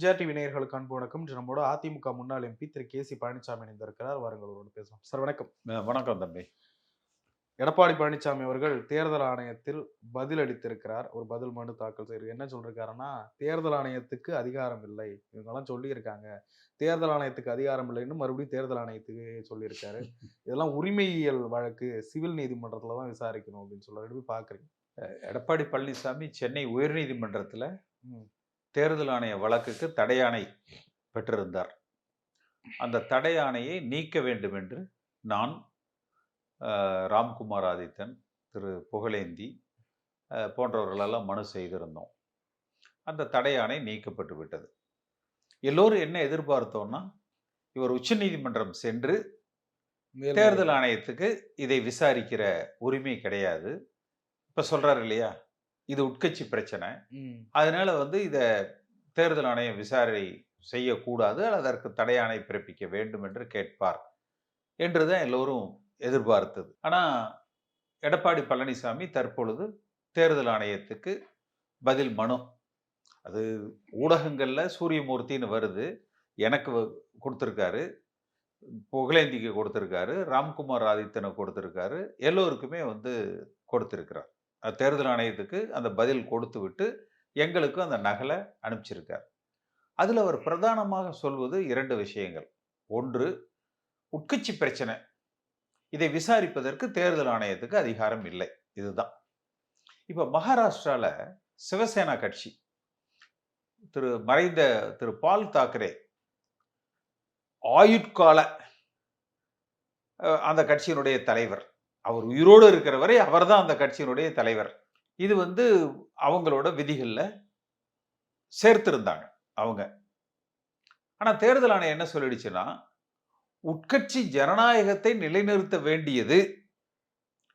J TV நேயர்களுக்கு அன்பு வணக்கம். நம்மோட அதிமுக முன்னாள் MP Thiru. K. C. Palanisamy இணைந்திருக்கிறார். வாருங்கள் அவரோடு பேசலாம் சார் வணக்கம். வணக்கம் தம்பி. எடப்பாடி பழனிசாமி அவர்கள் தேர்தல் ஆணையத்தில் பதில் அளித்திருக்கிறார். ஒரு பதில் மனு தாக்கல் செய்து என்ன சொல்லிருக்காருன்னா தேர்தல் ஆணையத்துக்கு அதிகாரம் இல்லை. இவங்கெல்லாம் சொல்லியிருக்காங்க. தேர்தல் ஆணையத்துக்கு அதிகாரம் இல்லைன்னு மறுபடியும் தேர்தல் ஆணையத்துக்கு சொல்லியிருக்காரு. இதெல்லாம் உரிமையியல் வழக்கு. சிவில் நீதிமன்றத்துல தான் விசாரிக்கணும் அப்படின்னு சொல்றாரு. எப்படி பாக்குறீங்க? எடப்பாடி பழனிசாமி சென்னை உயர்நீதிமன்றத்தில். தேர்தல் ஆணைய வழக்குக்கு தடையாணை பெற்றிருந்தார். அந்த தடையாணையை நீக்க வேண்டும் என்று நான் ராம்குமார் ஆதித்தன் திரு புகழேந்தி போன்றவர்களெல்லாம் மனு செய்திருந்தோம். அந்த தடையாணை நீக்கப்பட்டு விட்டது. எல்லோரும் என்ன எதிர்பார்த்தோம்னா இவர் உச்சநீதிமன்றம் சென்று தேர்தல் ஆணையத்துக்கு இதை விசாரிக்கிற உரிமை கிடையாது. இப்ப சொல்றாரு இல்லையா? இது உட்கட்சி பிரச்சனை. அதனால வந்து இதை தேர்தல் ஆணையம் விசாரணை செய்யக்கூடாது. அதற்கு தடையாணை பிறப்பிக்க வேண்டும் என்று கேட்பார் என்றுதான் எல்லோரும் எதிர்பார்த்தது. ஆனா எடப்பாடி பழனிசாமி தற்பொழுது தேர்தல் ஆணையத்துக்கு பதில் மனு. அது ஊடகங்கள்ல சூரியமூர்த்தின்னு வருது. எனக்கு கொடுத்திருக்காரு. புகழேந்திக்கு கொடுத்திருக்காரு. ராம்குமார் ஆதித்தனுக்கு கொடுத்திருக்காரு. எல்லோருக்குமே வந்து கொடுத்திருக்கிறார். தேர்தல் ஆணையத்துக்கு அந்த பதில் கொடுத்து விட்டு எங்களுக்கும் அந்த நகலை அனுப்பிச்சிருக்கார். அதில் அவர் பிரதானமாக சொல்வது இரண்டு விஷயங்கள். ஒன்று உட்கட்சி பிரச்சனை. இதை விசாரிப்பதற்கு தேர்தல் ஆணையத்துக்கு அதிகாரம் இல்லை. இதுதான். இப்போ மகாராஷ்டிராவில் சிவசேனா கட்சி திரு மறைந்த திரு பால் தாக்கரே ஆயுட்கால அந்த கட்சியினுடைய தலைவர். அவர் உயிரோடு இருக்கிற வரை அவர்தான் அந்த கட்சியினுடைய தலைவர். இது வந்து அவங்களோட விதிகளில் சேர்த்திருந்தாங்க அவங்க. ஆனால் தேர்தல் ஆணையம் என்ன சொல்லிடுச்சுன்னா உட்கட்சி ஜனநாயகத்தை நிலைநிறுத்த வேண்டியது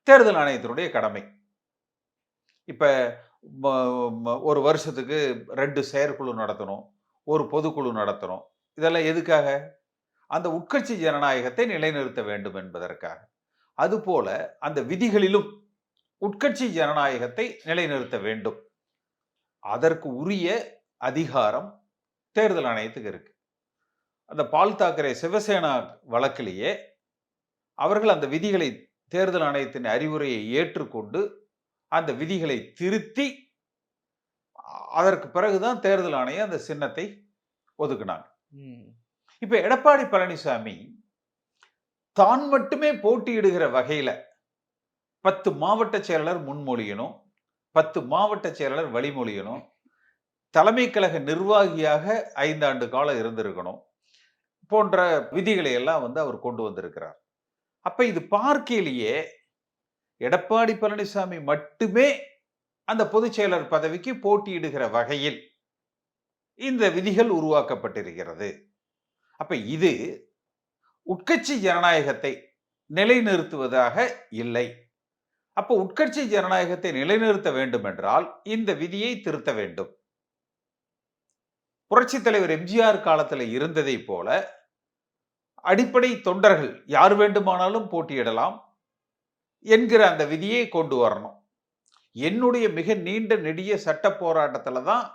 தேர்தல் ஆணையத்தினுடைய கடமை. இப்போ ஒரு வருஷத்துக்கு ரெண்டு செயற்குழு நடத்தணும் ஒரு பொதுக்குழு நடத்தணும். இதெல்லாம் எதுக்காக? அந்த உட்கட்சி ஜனநாயகத்தை நிலைநிறுத்த வேண்டும் என்பதற்காக. அதுபோல அந்த விதிகளிலும் உட்கட்சி ஜனநாயகத்தை நிலைநிறுத்த வேண்டும். அதற்கு உரிய அதிகாரம் தேர்தல் ஆணையத்துக்கு இருக்கு. அந்த பால் தாக்கரே சிவசேனா வழக்கிலேயே அவர்கள் அந்த விதிகளை தேர்தல் ஆணையத்தின் அறிவுரையை ஏற்றுக்கொண்டு அந்த விதிகளை திருத்தி அதற்கு பிறகுதான் தேர்தல் ஆணையம் அந்த சின்னத்தை ஒதுக்குனாங்க. இப்ப எடப்பாடி பழனிசாமி தான் மட்டுமே போட்டியிடுகிற வகையில பத்து மாவட்ட செயலாளர் முன்மொழியணும் பத்து மாவட்ட செயலாளர் வழிமொழியணும் தலைமை கழக நிர்வாகியாக ஐந்தாண்டு காலம் இருந்திருக்கணும் போன்ற விதிகளை எல்லாம் வந்து அவர் கொண்டு வந்திருக்கிறார். அப்ப இது பார்க்கையிலேயே எடப்பாடி பழனிசாமி மட்டுமே அந்த பொதுச் செயலர் பதவிக்கு போட்டியிடுகிற வகையில் இந்த விதிகள் உருவாக்கப்பட்டிருக்கிறது. அப்ப இது உட்கட்சி ஜனநாயகத்தை நிலைநிறுத்துவதாக இல்லை. அப்போ உட்கட்சி ஜனநாயகத்தை நிலைநிறுத்த வேண்டும் என்றால் இந்த விதியை திருத்த வேண்டும். புரட்சி தலைவர் எம்ஜிஆர் காலத்தில் இருந்ததை போல அடிப்படை தொண்டர்கள் யார் வேண்டுமானாலும் போட்டியிடலாம் என்கிற அந்த விதியை கொண்டு வரணும். என்னுடைய மிக நீண்ட நெடிய சட்ட போராட்டத்தில் தான்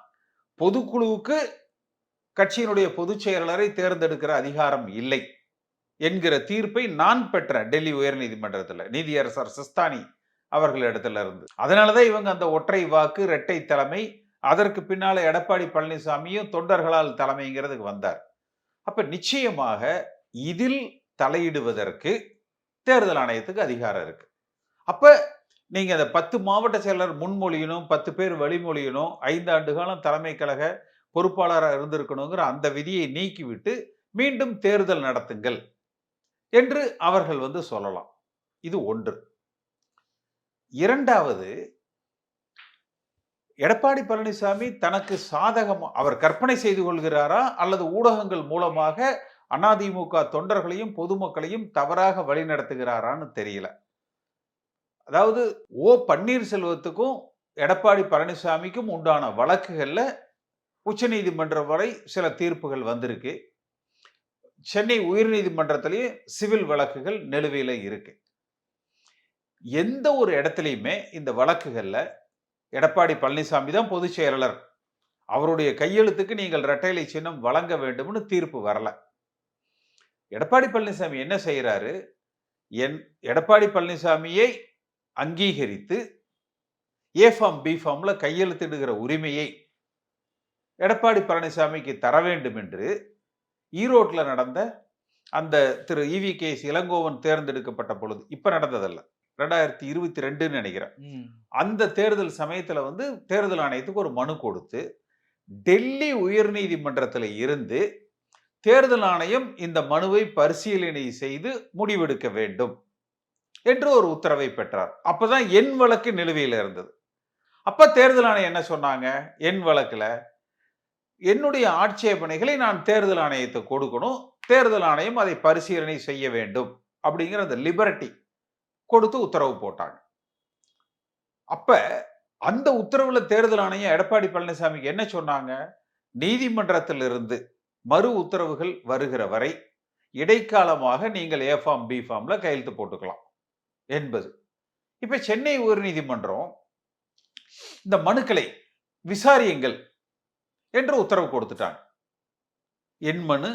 பொதுக்குழுவுக்கு கட்சியினுடைய பொதுச் செயலாளரை தேர்ந்தெடுக்கிற அதிகாரம் இல்லை. என்கிற தீர்ப்பை நான் பெற்றேன் டெல்லி உயர்நீதிமன்றத்தில் நீதியரசர் சிஸ்தானி அவர்களிடத்துல இருந்து அதனாலதான் இவங்க அந்த ஒற்றை வாக்கு இரட்டை தலைமை அதற்கு பின்னால எடப்பாடி பழனிசாமியும் தொண்டர்களால் தலைமைங்கிறதுக்கு வந்தார். அப்ப நிச்சயமாக இதில் தலையிடுவதற்கு தேர்தல் ஆணையத்துக்கு அதிகாரம் இருக்கு. அப்ப நீங்க அந்த பத்து மாவட்ட செயலர் முன்மொழியணும் பத்து பேர் வழிமொழியணும் ஐந்து ஆண்டு காலம் தலைமை கழக பொறுப்பாளராக இருந்திருக்கணுங்கிற அந்த விதியை நீக்கிவிட்டு மீண்டும் தேர்தல் நடத்துங்கள். என்று அவர்கள் வந்து சொல்லலாம். இது ஒன்று. இரண்டாவது எடப்பாடி பழனிசாமி தனக்கு சாதகம் அவர் கற்பனை செய்து கொள்கிறாரா அல்லது ஊடகங்கள் மூலமாக அதிமுக தொண்டர்களையும் பொதுமக்களையும் தவறாக வழிநடத்துகிறாரான்னு தெரியல. அதாவது ஓ பன்னீர்செல்வத்துக்கும் எடப்பாடி பழனிசாமிக்கும் உண்டான வழக்குகளில் உச்சநீதிமன்றம் வரை சில தீர்ப்புகள் வந்திருக்கு. சென்னை உயர்நீதிமன்றத்திலையும் சிவில் வழக்குகள் நிலுவையில் இருக்கு. எந்த ஒரு இடத்துலையுமே இந்த வழக்குகளில் எடப்பாடி பழனிசாமி தான் பொதுச் செயலாளர். அவருடைய கையெழுத்துக்கு நீங்கள் இரட்டைலை சின்னம் வழங்க வேண்டும்னு தீர்ப்பு வரல. எடப்பாடி பழனிசாமி என்ன செய்கிறாரு என் எடப்பாடி பழனிசாமியை அங்கீகரித்து ஏ ஃபார்ம் பி ஃபார்மில் கையெழுத்திடுகிற உரிமையை எடப்பாடி பழனிசாமிக்கு தர வேண்டும் என்று ஈரோட்டில் நடந்த அந்த திரு இவி கே இளங்கோவன் தேர்ந்தெடுக்கப்பட்ட பொழுது இப்ப நடந்ததல்ல. ரெண்டாயிரத்தி இருபத்தி ரெண்டுன்னு நினைக்கிறேன். அந்த தேர்தல் சமயத்துல வந்து தேர்தல் ஆணையத்துக்கு ஒரு மனு கொடுத்து டெல்லி உயர்நீதிமன்றத்தில் இருந்து தேர்தல் ஆணையம் இந்த மனுவை பரிசீலனை செய்து முடிவெடுக்க வேண்டும் என்று ஒரு உத்தரவை பெற்றார். அப்பதான் என் வழக்கு நிலுவையில் இருந்தது. அப்ப தேர்தல் ஆணையம் என்ன சொன்னாங்க? என் வழக்குல என்னுடைய ஆட்சேபனைகளை நான் தேர்தல் ஆணையத்தை கொடுக்கணும். தேர்தல் ஆணையம் அதை பரிசீலனை செய்ய வேண்டும். அப்படிங்கிற அந்த லிபர்ட்டி கொடுத்து உத்தரவு போட்டாங்க. அப்ப அந்த உத்தரவுல தேர்தல் ஆணையம் எடப்பாடி பழனிசாமிக்கு என்ன சொன்னாங்க? நீதிமன்றத்திலிருந்து மறு உத்தரவுகள் வருகிற வரை இடைக்காலமாக நீங்கள் ஏ ஃபார்ம் பி ஃபார்ம்ல கையெழுத்து போட்டுக்கலாம் என்பது. இப்ப சென்னை உயர்நீதிமன்றம் இந்த மனுக்களை விசாரியுங்கள். என்று உத்தரவு கொடுத்துட்டாங்க என் மனு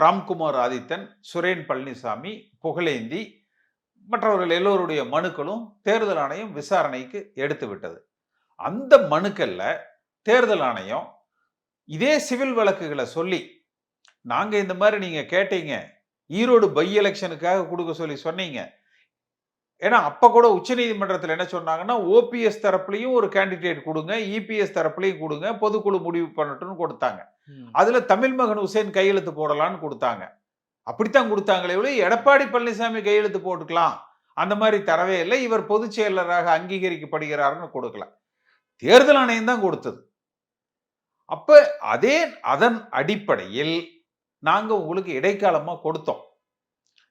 ராம்குமார் ஆதித்தன் சுரேன் பழனிசாமி புகழேந்தி மற்றவர்கள் எல்லோருடைய மனுக்களும் தேர்தல் ஆணையம் விசாரணைக்கு எடுத்து விட்டது. அந்த மனுக்கள்ல தேர்தல் ஆணையம் இதே சிவில் வழக்குகளை சொல்லி நாங்கள் இந்த மாதிரி நீங்கள் கேட்டீங்க ஈரோடு பை எலெக்ஷனுக்காக கொடுக்க சொல்லி சொன்னீங்க ஏன்னா அப்ப கூட உச்சநீதிமன்றத்தில் என்ன சொன்னாங்கன்னா ஓபிஎஸ் தரப்புலையும் ஒரு கேண்டிடேட் கொடுங்க இபிஎஸ் தரப்புலையும் கொடுங்க பொதுக்குழு முடிவு பண்ணட்டும்னு கொடுத்தாங்க. அதுல தமிழ் மகன் உசேன் கையெழுத்து போடலாம்னு கொடுத்தாங்க. அப்படித்தான் கொடுத்தாங்களே ஒழிய எடப்பாடி பழனிசாமி கையெழுத்து போட்டுக்கலாம். அந்த மாதிரி தரவே இல்லை. இவர் பொதுச் செயலராக அங்கீகரிக்கப்படுகிறார்னு கொடுக்கல. தேர்தல் ஆணையம் தான் கொடுத்தது. அப்ப அதே அதன் அடிப்படையில் நாங்க உங்களுக்கு இடைக்காலமா கொடுத்தோம்.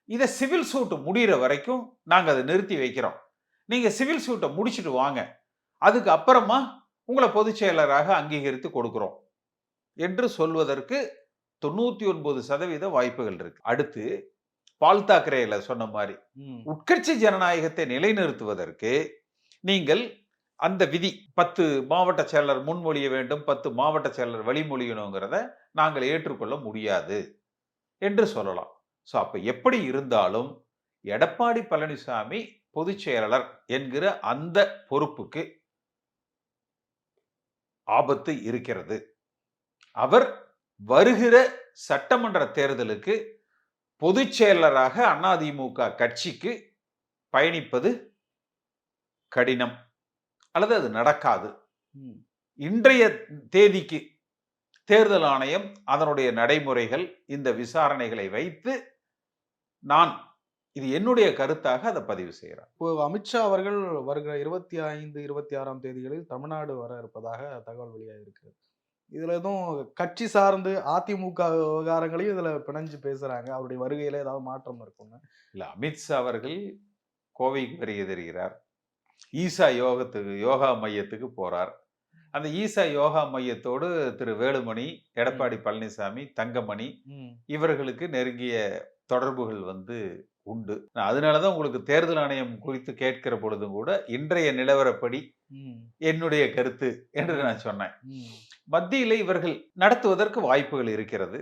இதை சிவில் சூட் முடிகிற வரைக்கும் நாங்க அதை நிறுத்தி வைக்கிறோம். நீங்க சிவில் சூட்டை முடிச்சிட்டு வாங்க. அதுக்கு அப்புறமா உங்களை பொதுச் செயலராக அங்கீகரித்து கொடுக்கிறோம். என்று சொல்வதற்கு தொண்ணூத்தி ஒன்பது சதவீத வாய்ப்புகள் இருக்கு. அடுத்து பால் தாக்கரேல சொன்ன மாதிரி. உட்கட்சி ஜனநாயகத்தை நிலைநிறுத்துவதற்கு நீங்கள் அந்த விதி பத்து மாவட்ட செயலர் முன்மொழிய வேண்டும் பத்து மாவட்ட செயலர் வழிமொழியணுங்கிறத நாங்கள் ஏற்றுக்கொள்ள முடியாது. என்று சொல்லலாம். ஸோ அப்ப எப்படி இருந்தாலும் எடப்பாடி பழனிசாமி பொதுச் செயலாளர் என்கிற அந்த பொறுப்புக்கு ஆபத்து இருக்கிறது. அவர் வருகிற சட்டமன்ற தேர்தலுக்கு பொதுச் செயலராக அதிமுக கட்சிக்கு பயணிப்பது கடினம். அல்லது அது நடக்காது. இன்றைய தேதிக்கு தேர்தல் ஆணையம் அதனுடைய நடைமுறைகள் இந்த விசாரணைகளை வைத்து நான் இது என்னுடைய கருத்தாக அதை பதிவு செய்கிறேன் இப்போ அமித்ஷா அவர்கள் வருகிற இருபத்தி ஐந்து இருபத்தி ஆறாம் தேதிகளில் தமிழ்நாடு வர இருப்பதாக தகவல் வெளியாக இருக்கிறது இதுல எதுவும் கட்சி சார்ந்து அதிமுக விவகாரங்களையும் இதுல பிணைஞ்சு பேசுறாங்க. அவருடைய வருகையில ஏதாவது மாற்றம் இருக்குங்க இல்ல அமித்ஷா அவர்கள் கோவைக்கு வருகை தருகிறார் ஈசா யோகத்துக்கு யோகா மையத்துக்கு போறார். அந்த ஈசா யோகா மையத்தோடு திரு வேலுமணி எடப்பாடி பழனிசாமி தங்கமணி. இவர்களுக்கு நெருங்கிய தொடர்புகள் வந்து உண்டு. நான் அதனாலதான் உங்களுக்கு தேர்தல் ஆணையம் குறித்து கேட்கிற பொழுதும் கூட இன்றைய நிலவரப்படி. என்னுடைய கருத்து என்று நான் சொன்னேன். மத்தியில இவர்கள் நடத்துவதற்கு வாய்ப்புகள் இருக்கிறது.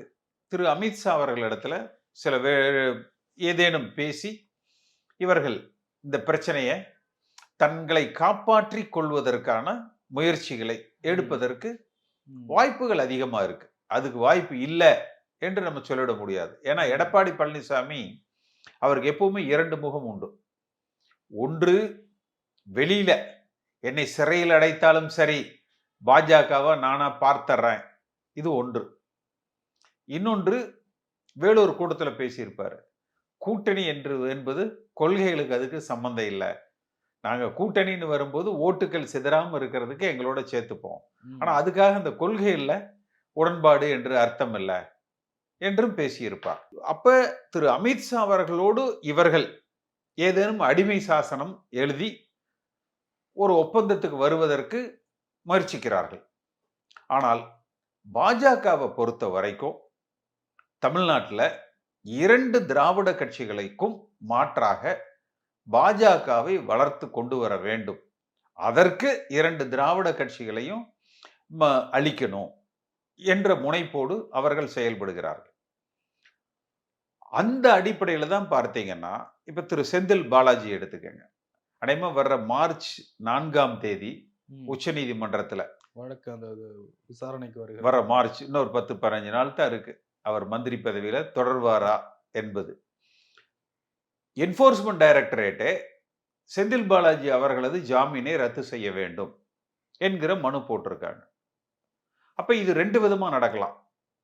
திரு அமித்ஷா அவர்களிடத்துல சில வே ஏதேனும் பேசி இவர்கள் இந்த பிரச்சனையை தங்களை காப்பாற்றிக் கொள்வதற்கான முயற்சிகளை எடுப்பதற்கு. வாய்ப்புகள் அதிகமா இருக்கு. அதுக்கு வாய்ப்பு இல்லை. என்று நம்ம சொல்லிட முடியாது. ஏன்னா எடப்பாடி பழனிசாமி அவருக்கு எப்பவுமே இரண்டு முகம் உண்டு. ஒன்று வெளியில என்னை சிறையில் அடைத்தாலும் சரி பாஜகவை நானா பார்த்தர்றேன் இது ஒன்று. இன்னொன்று வேலூர் கூட்டத்தில் பேசியிருப்பாரு. கூட்டணி என்று என்பது கொள்கைகளுக்கு அதுக்கு சம்பந்தம் இல்லை. நாங்க கூட்டணின்னு வரும்போது ஓட்டுகள் சிதறாம இருக்கிறதுக்கு எங்களோட சேர்த்துப்போம். ம். ஆனா அதுக்காக அந்த கொள்கையில் உடன்பாடு என்று அர்த்தம் இல்லை. என்றும் பேசியிருப்பார். அப்ப திரு அமித்ஷா அவர்களோடு இவர்கள் ஏதேனும் அடிமை சாசனம் எழுதி ஒரு ஒப்பந்தத்துக்கு வருவதற்கு முயற்சிக்கிறார்கள். ஆனால் பாஜகவை பொறுத்த வரைக்கும் தமிழ்நாட்டில் இரண்டு திராவிட கட்சிகளுக்கும் மாற்றாக பாஜகவை வளர்த்து கொண்டு வர வேண்டும். அதற்கு இரண்டு திராவிட கட்சிகளையும் ம- அழிக்கணும். என்ற முனைப்போடு அவர்கள் செயல்படுகிறார்கள். அந்த அடிப்படையில் தான் பார்த்தீங்கன்னா இப்ப திரு செந்தில் பாலாஜி எடுத்துக்கங்க. அடையமா வர்ற மார்ச் நான்காம் தேதி ம். உச்சநீதிமன்றத்துல வழக்கு அந்த விசாரணைக்கு வருகிற வர மார்ச் இன்னொரு பத்து பதினஞ்சு நாள் தான் இருக்கு. அவர் மந்திரி பதவியில தொடர்வாரா என்பது. என்போர்ஸ்மெண்ட் டைரக்டரேட்டே செந்தில் பாலாஜி அவர்களது ஜாமீனை ரத்து செய்ய வேண்டும் என்கிற மனு போட்டிருக்காங்க. அப்ப இது ரெண்டு விதமா நடக்கலாம்.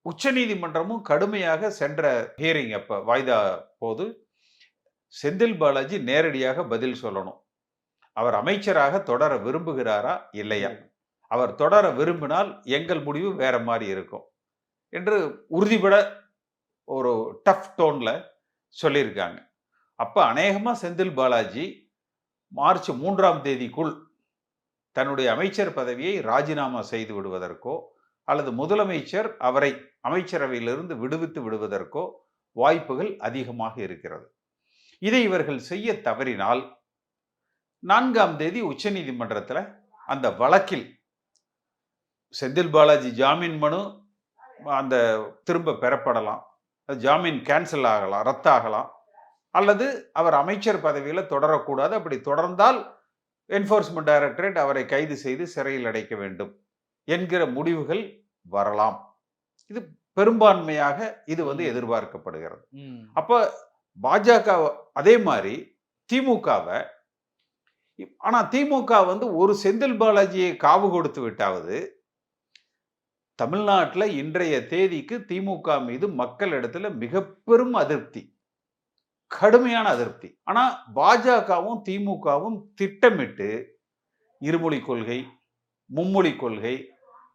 உச்சநீதிமன்றமும் கடுமையாக சென்ற ஹியரிங் அப்ப வாய்தா போது செந்தில் பாலாஜி நேரடியாக பதில் சொல்லணும். அவர் அமைச்சராக தொடர விரும்புகிறாரா இல்லையா? அவர் தொடர விரும்பினால் எங்கள் முடிவு வேற மாதிரி இருக்கும் என்று உறுதிபட ஒரு டஃப் டோன்ல சொல்லியிருக்காங்க. அப்ப அநேகமா செந்தில் பாலாஜி மார்ச் மூன்றாம் தேதிக்குள் தன்னுடைய அமைச்சர் பதவியை ராஜினாமா செய்து விடுவதற்கோ அல்லது முதலமைச்சர் அவரை அமைச்சரவையிலிருந்து விடுவித்து விடுவதற்கோ வாய்ப்புகள் அதிகமாக இருக்கிறது. இதை இவர்கள் செய்ய தவறினால் நான்காம் தேதி உச்சநீதிமன்றத்தில் அந்த வழக்கில் செந்தில் பாலாஜி ஜாமீன் மனு அந்த திரும்ப பெறப்படலாம். ஜாமீன் கேன்சல் ஆகலாம் ரத்தாகலாம். அல்லது அவர் அமைச்சர் பதவியில் தொடரக்கூடாது. அப்படி தொடர்ந்தால் என்ஃபோர்ஸ்மெண்ட் டைரக்டரேட் அவரை கைது செய்து சிறையில் அடைக்க வேண்டும். என்கிற முடிவுகள் வரலாம். இது பெரும்பான்மையாக இது வந்து எதிர்பார்க்கப்படுகிறது. அப்ப பாஜக அதே மாதிரி திமுகவை ஆனா திமுக வந்து ஒரு செந்தில் பாலாஜியை காவு கொடுத்து விட்டாவது தமிழ்நாட்டில் இன்றைய தேதிக்கு திமுக மீது மக்களிடத்துல மிக பெரும் அதிருப்தி. கடுமையான அதிருப்தி. ஆனா பாஜகவும் திமுகவும் திட்டமிட்டு இருமொழி கொள்கை மும்மொழி கொள்கை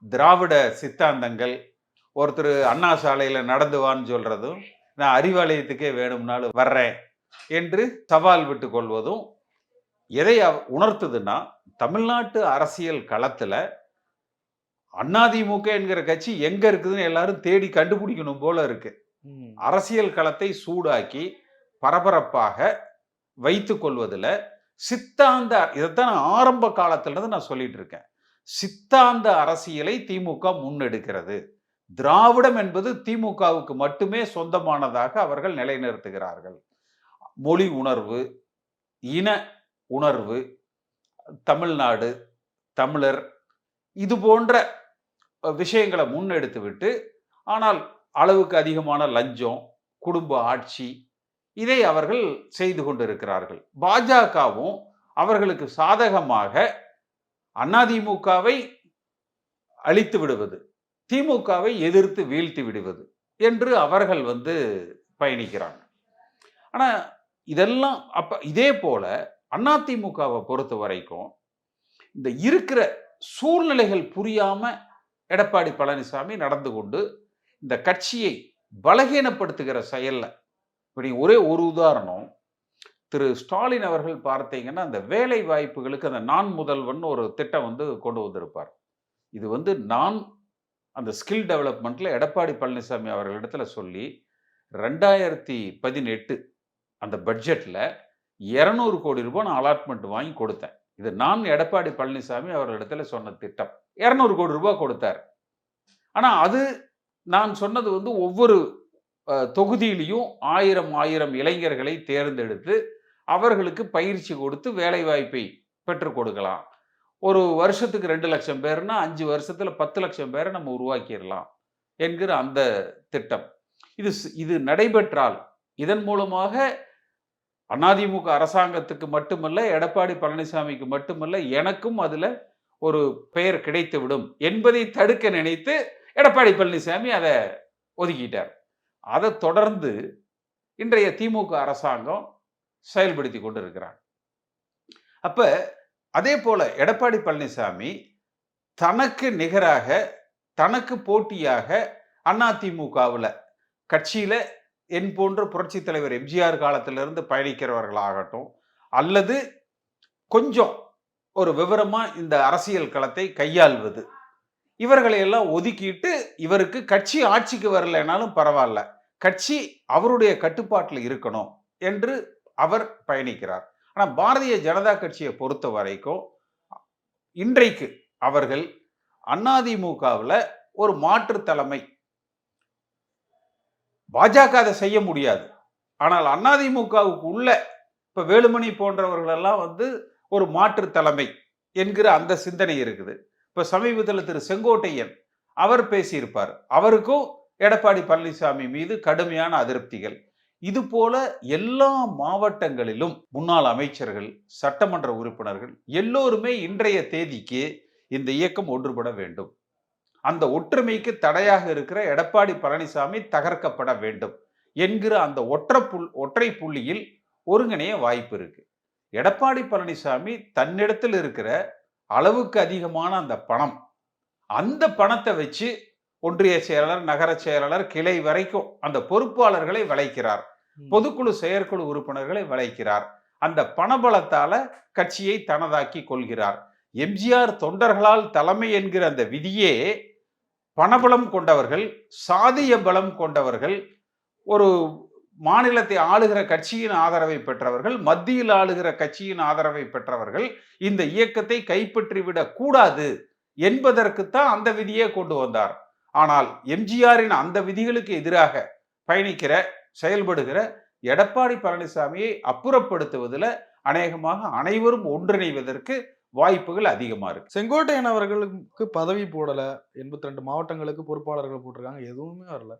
திராவிட சித்தாந்தங்கள் ஒருத்தர் அண்ணா சாலையில நடந்து வான்னு சொல்றதும் நான் அறிவாலயத்துக்கே வேணும்னாலும் வர்றேன் என்று சவால் விட்டு கொள்வதும் எதை உணர்த்துதுன்னா தமிழ்நாட்டு அரசியல் களத்துல அதிமுக என்கிற கட்சி எங்க இருக்குதுன்னு எல்லாரும் தேடி கண்டுபிடிக்கணும் போல இருக்கு. அரசியல் களத்தை சூடாக்கி பரபரப்பாக வைத்து கொள்வதில் சித்தாந்த இதைத்தான் நான் ஆரம்ப காலத்திலிருந்து நான் சொல்லிட்டு இருக்கேன் சித்தாந்த அரசியலை திமுக முன்னெடுக்கிறது. திராவிடம் என்பது திமுகவுக்கு மட்டுமே சொந்தமானதாக அவர்கள் நிலைநிறுத்துகிறார்கள். மொழி உணர்வு இன உணர்வு தமிழ்நாடு தமிழர் இது போன்ற விஷயங்களை முன்னெடுத்து விட்டு ஆனால் அளவுக்கு அதிகமான லஞ்சம் குடும்ப ஆட்சி இதை அவர்கள் செய்து கொண்டிருக்கிறார்கள். பாஜகவும் அவர்களுக்கு சாதகமாக அதிமுகவை அழித்து விடுவது திமுகவை எதிர்த்து வீழ்த்தி விடுவது என்று அவர்கள் வந்து பயணிக்கிறாங்க. ஆனா இதெல்லாம் அப்ப இதே போல அதிமுகவை பொறுத்த வரைக்கும் இந்த இருக்கிற சூழ்நிலைகள் புரியாம எடப்பாடி பழனிசாமி நடந்து கொண்டு இந்த கட்சியை பலகீனப்படுத்துகிற செயல்ல இப்படி ஒரே ஒரு உதாரணம் திரு ஸ்டாலின் அவர்கள் பார்த்தீங்கன்னா அந்த வேலை வாய்ப்புகளுக்கு அந்த நான் முதல்வன் ஒரு திட்டம் வந்து கொண்டு வந்திருப்பார். இது வந்து நான் அந்த ஸ்கில் டெவலப்மெண்ட்டில் எடப்பாடி பழனிசாமி அவர்களிடத்துல சொல்லி ரெண்டாயிரத்தி பதினெட்டு அந்த பட்ஜெட்டில் இரநூறு கோடி ரூபாய் நான் அலாட்மெண்ட் வாங்கி கொடுத்தேன். இது நான் எடப்பாடி பழனிசாமி அவர்களிடத்துல சொன்ன திட்டம். இரநூறு கோடி ரூபாய் கொடுத்தார். ஆனால் அது நான் சொன்னது வந்து ஒவ்வொரு தொகுதியிலையும் ஆயிரம் ஆயிரம் இளைஞர்களை தேர்ந்தெடுத்து அவர்களுக்கு பயிற்சி கொடுத்து வேலை வாய்ப்பை பெற்றுக் கொடுக்கலாம். ஒரு வருஷத்துக்கு ரெண்டு லட்சம் பேர்னா அஞ்சு வருஷத்துல பத்து லட்சம் பேரை நம்ம உருவாக்கிடலாம் என்கிற அந்த திட்டம். இது ஸ்- இது நடைபெற்றால் இதன் மூலமாக அதிமுக அரசாங்கத்துக்கு மட்டுமல்ல எடப்பாடி பழனிசாமிக்கு மட்டுமல்ல எனக்கும் அதுல ஒரு பெயர் கிடைத்துவிடும் என்பதை தடுக்க நினைத்து எடப்பாடி பழனிசாமி அதை ஒதுக்கிட்டார். அதை தொடர்ந்து இன்றைய திமுக அரசாங்கம் செயல்படுத்தி கொண்டு கொண்டிருக்கிறாங்க அப்ப அதே போல எடப்பாடி பழனிசாமி தனக்கு நிகராக தனக்கு போட்டியாக அதிமுகவில் கட்சியில் என் போன்ற புரட்சி தலைவர் எம்ஜிஆர் காலத்திலிருந்து பயணிக்கிறவர்களாகட்டும் அல்லது கொஞ்சம் ஒரு விவரமாக இந்த அரசியல் களத்தை கையாள்வது. இவர்களையெல்லாம் ஒதுக்கிட்டு இவருக்கு கட்சி ஆட்சிக்கு வரலைனாலும் பரவாயில்ல. கட்சி அவருடைய கட்டுப்பாட்டில் இருக்கணும் என்று அவர் பயணிக்கிறார். ஆனால் பாரதிய ஜனதா கட்சியை பொறுத்த வரைக்கும் இன்றைக்கு அவர்கள் அதிமுகவில் ஒரு மாற்று தலைமை பாஜக அதை செய்ய முடியாது. ஆனால் அதிமுகவுக்கு உள்ள இப்ப வேலுமணி போன்றவர்களெல்லாம் வந்து ஒரு மாற்று தலைமை என்கிற அந்த சிந்தனை இருக்குது. இப்ப சமீபத்தில் திரு செங்கோட்டையன் அவர் பேசியிருப்பார். அவருக்கும் எடப்பாடி பழனிசாமி மீது கடுமையான அதிருப்திகள். இது போல எல்லா மாவட்டங்களிலும் முன்னாள் அமைச்சர்கள் சட்டமன்ற உறுப்பினர்கள் எல்லோருமே இன்றைய தேதிக்கு இந்த இயக்கம் ஒன்றுபட வேண்டும். அந்த ஒற்றுமைக்கு தடையாக இருக்கிற எடப்பாடி பழனிசாமி தகர்க்கப்பட வேண்டும் என்கிற அந்த ஒற்றை புல் ஒற்றை புள்ளியில் ஒருங்கிணைய வாய்ப்பு இருக்கு. எடப்பாடி பழனிசாமி தன்னிடத்தில் இருக்கிற அளவுக்கு அதிகமான அந்த பணம் அந்த பணத்தை வச்சு ஒன்றிய செயலாளர் நகர செயலாளர் கிளை வரைக்கும் அந்த பொறுப்பாளர்களை வளைக்கிறார். பொதுக்குழு செயற்குழு உறுப்பினர்களை வளைக்கிறார். அந்த பணபலத்தால கட்சியை தனதாக்கி கொள்கிறார். எம்ஜிஆர் தொண்டர்களால் தலைமை என்கிற அந்த விதியே பணபலம் கொண்டவர்கள் சாதிய பலம் கொண்டவர்கள் ஒரு மாநிலத்தை ஆளுகிற கட்சியின் ஆதரவை பெற்றவர்கள் மத்தியில் ஆளுகிற கட்சியின் ஆதரவை பெற்றவர்கள் இந்த இயக்கத்தை கைப்பற்றிவிடக் கூடாது என்பதற்குத்தான் அந்த விதியே கொண்டு வந்தார். ஆனால் எம்ஜிஆரின் அந்த விதிகளுக்கு எதிராக பயணிக்கிற செயல்படுகிற எடப்பாடி பழனிசாமியை அப்புறப்படுத்துவதில் அநேகமாக அனைவரும் ஒன்றிணைவதற்கு வாய்ப்புகள் அதிகமா இருக்கு. செங்கோட்டையன் அவர்களுக்கு பதவி போடல. எண்பத்தி ரெண்டு மாவட்டங்களுக்கு பொறுப்பாளர்கள் போட்டிருக்காங்க. எதுவுமே வரல.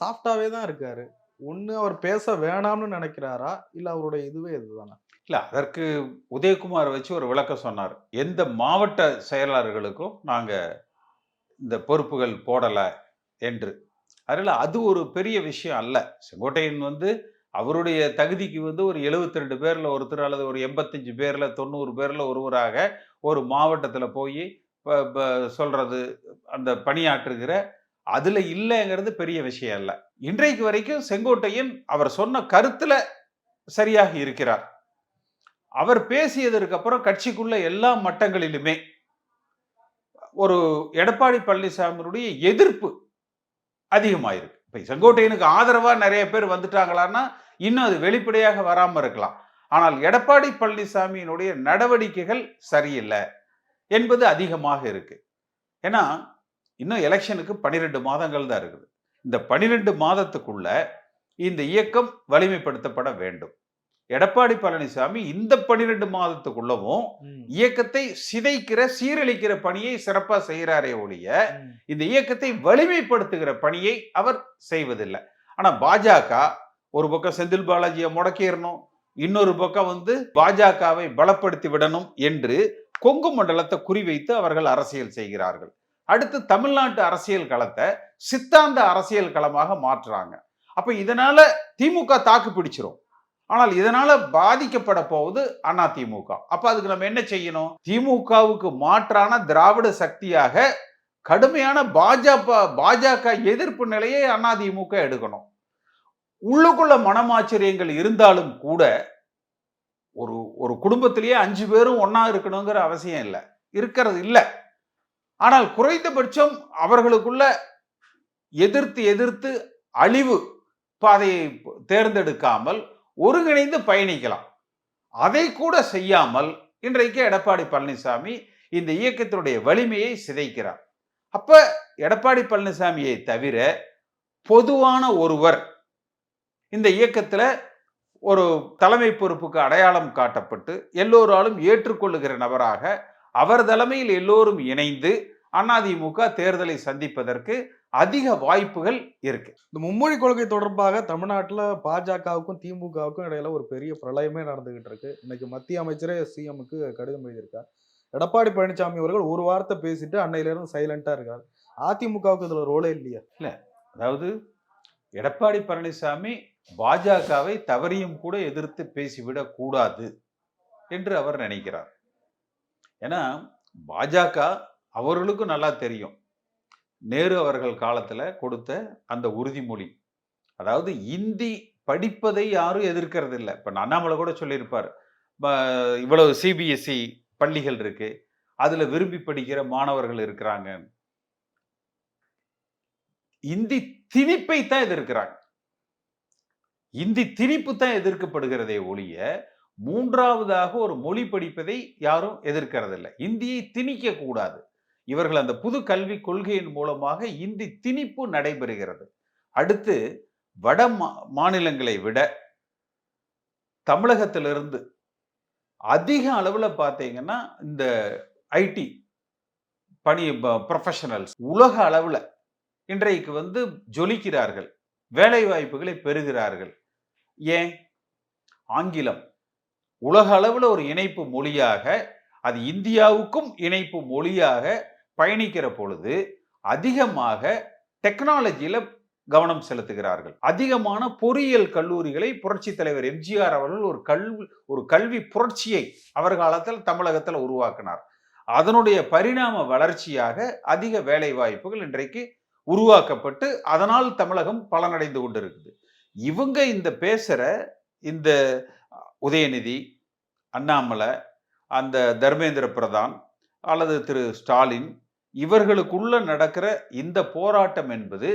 சாஃப்டாவே தான் இருக்காரு. ஒண்ணு அவர் பேச வேணாம்னு நினைக்கிறாரா? இல்ல அவருடைய இதுவே இதுதானா? இல்ல அதற்கு உதயகுமார் வச்சு ஒரு விளக்கம் சொன்னார். எந்த மாவட்ட செயலாளர்களுக்கும் நாங்க இந்த பொறுப்புகள் போடலை என்று. அதனால் அது ஒரு பெரிய விஷயம் அல்ல. செங்கோட்டையன் வந்து அவருடைய தகுதிக்கு வந்து ஒரு 72 ரெண்டு பேரில் ஒருத்தர் அல்லது ஒரு எண்பத்தஞ்சு பேரில் தொண்ணூறு பேரில் ஒருவராக ஒரு மாவட்டத்தில் போய் ப- அந்த பணியாற்றுகிற அதில் இல்லைங்கிறது பெரிய விஷயம் அல்ல. இன்றைக்கு வரைக்கும் செங்கோட்டையன் அவர் சொன்ன கருத்தில் சரியாக இருக்கிறார். அவர் பேசியதற்கு அப்புறம் கட்சிக்குள்ள எல்லா மட்டங்களிலுமே ஒரு எடப்பாடி பழனிசாமியுடைய எதிர்ப்பு அதிகமாயிருக்கு. இப்போ செங்கோட்டையனுக்கு ஆதரவாக நிறைய பேர் வந்துட்டாங்களான்னா இன்னும் அது வெளிப்படையாக வராமல் இருக்கலாம். ஆனால் எடப்பாடி பழனிசாமியினுடைய நடவடிக்கைகள் சரியில்லை என்பது அதிகமாக இருக்கு. ஏன்னா இன்னும் எலெக்ஷனுக்கு பன்னிரெண்டு மாதங்கள் தான் இருக்குது. இந்த பன்னிரெண்டு மாதத்துக்குள்ள இந்த இயக்கம் வலிமைப்படுத்தப்பட வேண்டும். எடப்பாடி பழனிசாமி இந்த பன்னிரெண்டு மாதத்துக்குள்ளவும் இயக்கத்தை சிதைக்கிற சீரழிக்கிற பணியை சிறப்பா செய்கிறாரே ஒழிய. இந்த இயக்கத்தை வலிமைப்படுத்துகிற பணியை அவர் செய்வதில்லை. ஆனா பாஜக ஒரு பக்கம் செந்தில் பாலாஜியை முடக்கிடணும் இன்னொரு பக்கம் வந்து பாஜகவை பலப்படுத்தி விடணும் என்று கொங்கு மண்டலத்தை குறிவைத்து அவர்கள் அரசியல் செய்கிறார்கள். அடுத்து தமிழ்நாட்டு அரசியல் களத்தை சித்தாந்த அரசியல் களமாக மாற்றுறாங்க. அப்ப இதனால திமுக தாக்கு பிடிச்சிரும். ஆனால் இதனால பாதிக்கப்பட போவது அண்ணா திமுக அப்ப அதுக்கு நம்ம என்ன செய்யணும்? திமுகவுக்கு மாற்றான திராவிட சக்தியாக கடுமையான பாஜக பாஜக எதிர்ப்பு நிலையை அதிமுக எடுக்கணும். உள்ளுக்குள்ள மனமாச்சரியங்கள் இருந்தாலும் கூட ஒரு ஒரு குடும்பத்திலேயே அஞ்சு பேரும் ஒன்றா இருக்கணுங்கிற அவசியம் இல்லை. இருக்கிறது இல்லை. ஆனால் குறைந்தபட்சம் அவர்களுக்குள்ள எதிர்த்து எதிர்த்து அழிவு பாதையை தேர்ந்தெடுக்காமல் ஒருங்கிணைந்து பயணிக்கலாம். அதை கூட செய்யாமல் இன்றைக்கு எடப்பாடி பழனிசாமி இந்த இயக்கத்தினுடைய வலிமையை சிதைக்கிறார். அப்ப எடப்பாடி பழனிசாமியை தவிர பொதுவான ஒருவர் இந்த இயக்கத்துல ஒரு தலைமை பொறுப்புக்கு அடையாளம் காட்டப்பட்டு எல்லோராலும் ஏற்றுக்கொள்ளுகிற நபராக அவர் தலைமையில் எல்லோரும் இணைந்து அதிமுக தேர்தலை சந்திப்பதற்கு அதிக வாய்ப்புகள் இருக்கு. இந்த மும்மொழி கொள்கை தொடர்பாக தமிழ்நாட்டுல பாஜகவுக்கும் திமுகவுக்கும் இடையில ஒரு பெரிய பிரளயமே நடந்துகிட்டு இருக்கு. இன்னைக்கு மத்திய அமைச்சரே சிஎம்க்கு கடிதம் எழுதியிருக்கார். எடப்பாடி பழனிசாமி அவர்கள் ஒரு வார்த்தை பேசிட்டு அன்னையில இருந்து சைலண்டா இருக்கார். அதிமுகவுக்கு இதுல ரோலே இல்லையா. அதாவது எடப்பாடி பழனிசாமி பாஜகவை தவறியும் கூட எதிர்த்து பேசிவிடக் கூடாது என்று அவர் நினைக்கிறார். ஏன்னா பாஜக அவர்களுக்கும் நல்லா தெரியும். நேரு அவர்கள் காலத்துல கொடுத்த அந்த உறுதிமொழி. அதாவது இந்தி படிப்பதை யாரும் எதிர்க்கிறது இல்லை இப்போ அண்ணாமலை கூட சொல்லியிருப்பார். இவ்வளவு சிபிஎஸ்சி பள்ளிகள் இருக்கு. அதுல விரும்பி படிக்கிற மாணவர்கள் இருக்கிறாங்க. இந்தி திணிப்பை தான் எதிர்க்கிறாங்க. இந்தி திணிப்பு தான் எதிர்க்கப்படுகிறதே ஒழிய மூன்றாவதாக ஒரு மொழி படிப்பதை யாரும் எதிர்க்கிறதில்லை. இந்தியை திணிக்க கூடாது. இவர்கள் அந்த புது கல்விக் கொள்கையின் மூலமாக இந்தி திணிப்பு நடைபெறுகிறது. அடுத்து வட மா- மாநிலங்களை விட தமிழகத்திலிருந்து அதிக அளவில் பார்த்தீங்கன்னா இந்த ஐடி பணி ப்ரொஃபஷனல்ஸ் உலக அளவில் இன்றைக்கு வந்து ஜொலிக்கிறார்கள். வேலை வாய்ப்புகளை பெறுகிறார்கள். ஏன்? ஆங்கிலம். உலக அளவுல ஒரு இணைப்பு மொழியாக அது இந்தியாவுக்கும் இணைப்பு மொழியாக பயணிக்கிற பொழுது அதிகமாக டெக்னாலஜியில கவனம் செலுத்துகிறார்கள். அதிகமான பொறியியல் கல்லூரிகளை புரட்சி தலைவர் எம்ஜிஆர் அவர்கள் ஒரு கல்வி ஒரு கல்வி புரட்சியை அவர் காலத்தில் தமிழகத்தில் உருவாக்கினார். அதனுடைய பரிணாம வளர்ச்சியாக அதிக வேலை வாய்ப்புகள் இன்றைக்கு உருவாக்கப்பட்டு அதனால் தமிழகம் பலனடைந்து கொண்டிருக்குது. இவங்க இந்த பேசுற இந்த உதயநிதி அண்ணாமலை அந்த தர்மேந்திர பிரதான் அல்லது திரு ஸ்டாலின் இவர்களுக்குள்ள நடக்கிற இந்த போராட்டம் என்பது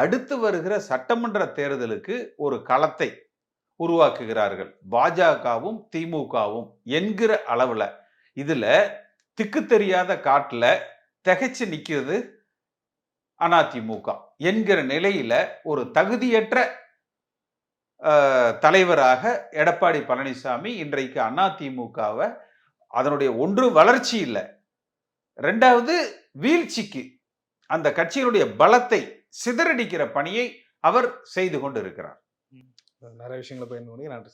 அடுத்து வருகிற சட்டமன்ற தேர்தலுக்கு ஒரு களத்தை உருவாக்குகிறார்கள். பாஜகவும் திமுகவும் என்கிற அளவில். இதில் திக்கு தெரியாத காட்டில் திகைச்சு நிற்கிறது அதிமுக. என்கிற நிலையில ஒரு தகுதியற்ற தலைவராக எடப்பாடி பழனிசாமி இன்றைக்கு அதிமுகவை அதனுடைய ஒன்று வளர்ச்சி இல்லை. ரெண்டாவது வீழ்ச்சிக்கு அந்த கட்சியினுடைய பலத்தை சிதறடிக்கிற பணியை அவர் செய்து கொண்டு இருக்கிறார் நிறைய விஷயங்களை பயன்படுத்தி நன்றி